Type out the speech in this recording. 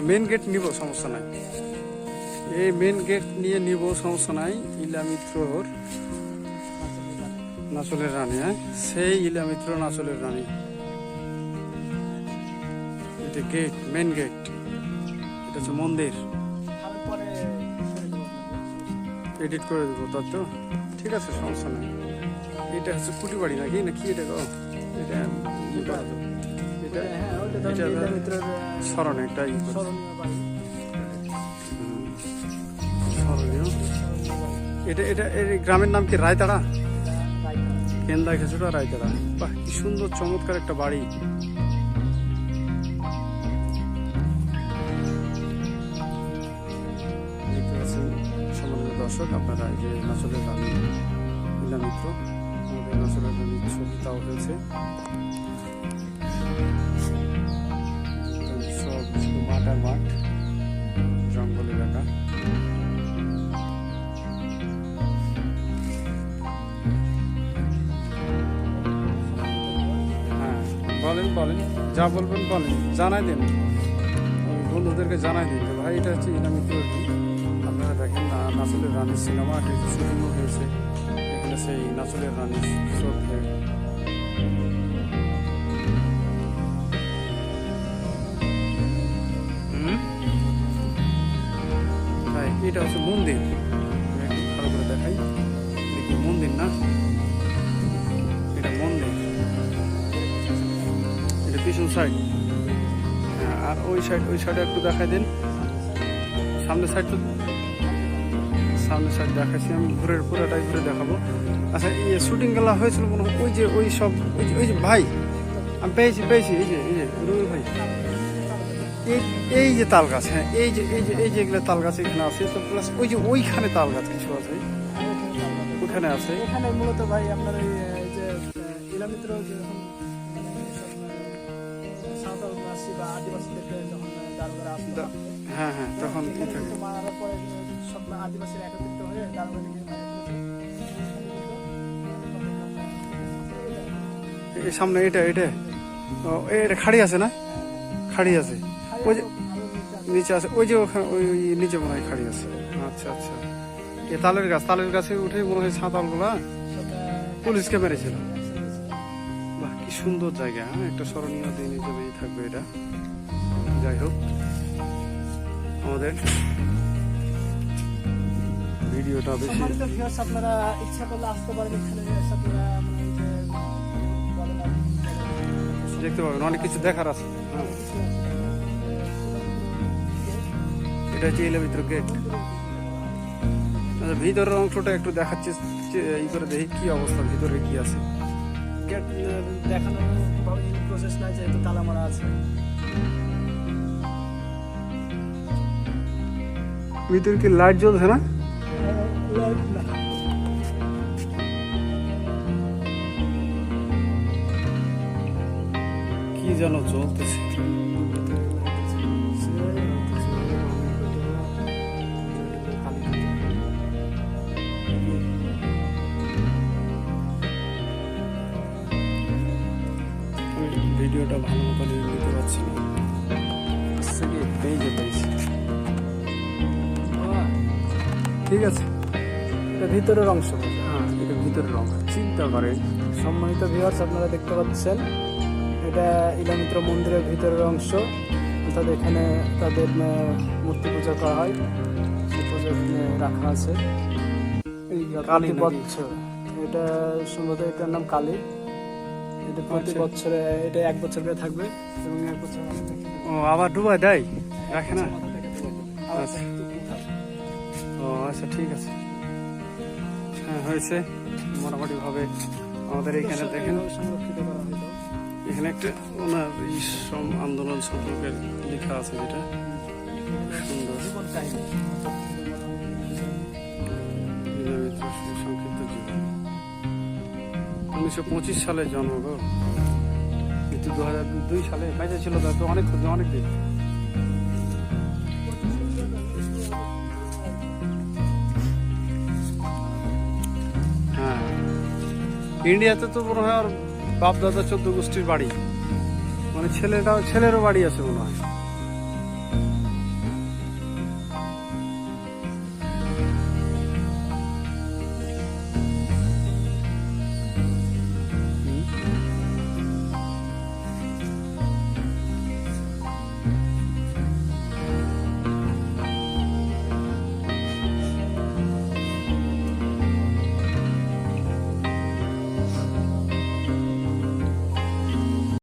Main gate নিব, সমস্যা নাই। এই মেন গেট নিয়ে নিব, সমস্যা নাই, ইলামিত্রর নাচলের রানী হ্যাঁ? সেই ইলামিত্র নাচলের রানী। এটা গেট মেন গেট এটা হচ্ছে মন্দির। এডিট করে দেবো তার তো? ঠিক আছে, সমস্যা নাই। এটা হচ্ছে কুটি বাড়ি নাকি? না কি এটা এটা। এটা এটা স্মরণে একটা এটা এটা, এর গ্রামের নাম কি? রায়তাড়া? রায়তা কেন্দা খেছুটা রায়তাড়া। বাহ, কি সুন্দর, চমৎকার একটা বাড়ি। সম্মানিত দর্শক, আপনারা এই যে নাচলের রানী লীলা মিত্র। আমাদের নাচলের রানীর ছবি হয়েছে। শুধু মাঠ, জঙ্গল এলাকা। হ্যাঁ বলেন বলেন, যা বলবেন বলেন, জানাই দেন। বন্ধুদেরকে জানাই দিন ভাই, এটা হচ্ছে ইনামি তৈরি। আপনারা দেখেন না নাচলের রানীর সিনেমা শুটিংও হয়েছে, এখানে সেই নাচলের রানীর এটা হচ্ছে মন্দির। ভালো করে দেখাই। মন্দির না? এটা মন্দির। এটা পিছন সাইড আর ওই সাইড ওই সাইডে একটু দেখাই দিন। সামনের সাইড তো সামনের সাইড দেখাচ্ছি আমি। ঘুরে পুরোটাই ঘুরে দেখাবো। আচ্ছা ইয়ে শুটিং গেলা হয়েছিল মনে হয়, ওই যে ওই সব ওই যে ওই যে ভাই, আমি পেয়েছি পেয়েছি। এই যে এই যে রুই ভাই। এই এই যে তাল গাছ হ্যাঁ এই যে এই যে এই যে এগুলো তাল গাছ এখানে আছে তো প্লাস ওই যে ওইখানে তাল গাছ কিছু আছে। ওখানে আছে। এখানে মূলত ভাই আপনার এই যে ইলামিত্র মানে সব, আহ, সাঁওতাল বাসী বা আদিবাসীদেরকে যখন দারোগারা আসতো হ্যাঁ হ্যাঁ তখন কি এখানে মারার পরে সব আদিবাসীরা একত্রিত হয়ে দারোগাটিকে মানে এই সামনে এটা এটা। ও এটা খাড়ি আছে না? খাড়ি আছে। ওই যে নিচে আছে ওই যে ওখানে ওই ওই নিচে মনে হয় খাড়ি আছে। আচ্ছা আচ্ছা। এ তালের গাছ তালের গাছে উঠে মনে হয় সাঁতালগুলা পুলিশকে মেরেছিল। বাহ কি সুন্দর জায়গা হ্যাঁ? একটা স্মরণীয় দিন হিসেবেই থাকবে এটা। যাই হোক আমাদের ভিডিওটা বেশি আপনারা ইচ্ছা করলে আসতে পারেন আপনারা মানে দেখতে পাবেন অনেক কিছু দেখার আছে। হ্যাঁ। এটা হচ্ছে ইলেভিত্র গেট আচ্ছা ভিতরের অংশটা একটু দেখাচ্ছি ই করে দেখি কি অবস্থা ভিতরে কি আছে। গেট দেখানোর প্রসেস নাই যেহেতু তালা মারা আছে। ভিতরে কি লাইট জ্বলছে না? কি যেন চলতেছে ঠিক আছে? এটা ভিতরের অংশ। হ্যাঁ এটা ভিতরের অংশ। চিন্তা করে সম্মানিত ভিউয়ার্স আপনারা দেখতে পাচ্ছেন এটা ইলামিত্র মন্দিরের ভিতরের অংশ। অর্থাৎ এখানে তাদের মূর্তি পূজা করা হয়। পূজা এখানে রাখা আছে। এই কালী বছর এটা সম্ভবত এটার নাম কালী। এটা প্রতি আচ্ছা। বছরে এটা এক বছর করে থাকবে এবং এক বছর ও আবার ডুবাই দেয়? রাখে না। আবার আচ্ছা। ও আচ্ছা ঠিক আছে। হ্যাঁ হয়েছে। মোটামুটি ভাবে আমাদের এখানে দেখেন। এখানে একটা ওনার শ্রম আন্দোলন সম্পর্কে লেখা আছে যেটা। সুন্দর। উনিশশো পঁচিশ সালে জন্ম গো। মৃত্যু দু হাজার দুই সালে বেঁচে ছিল তো অনেক অনেক দিন ইন্ডিয়াতে তো মনে হয় আর বাপ দাদা চোদ্দ গোষ্ঠীর বাড়ি। মানে ছেলেটা ছেলেরও বাড়ি আছে মনে হয়।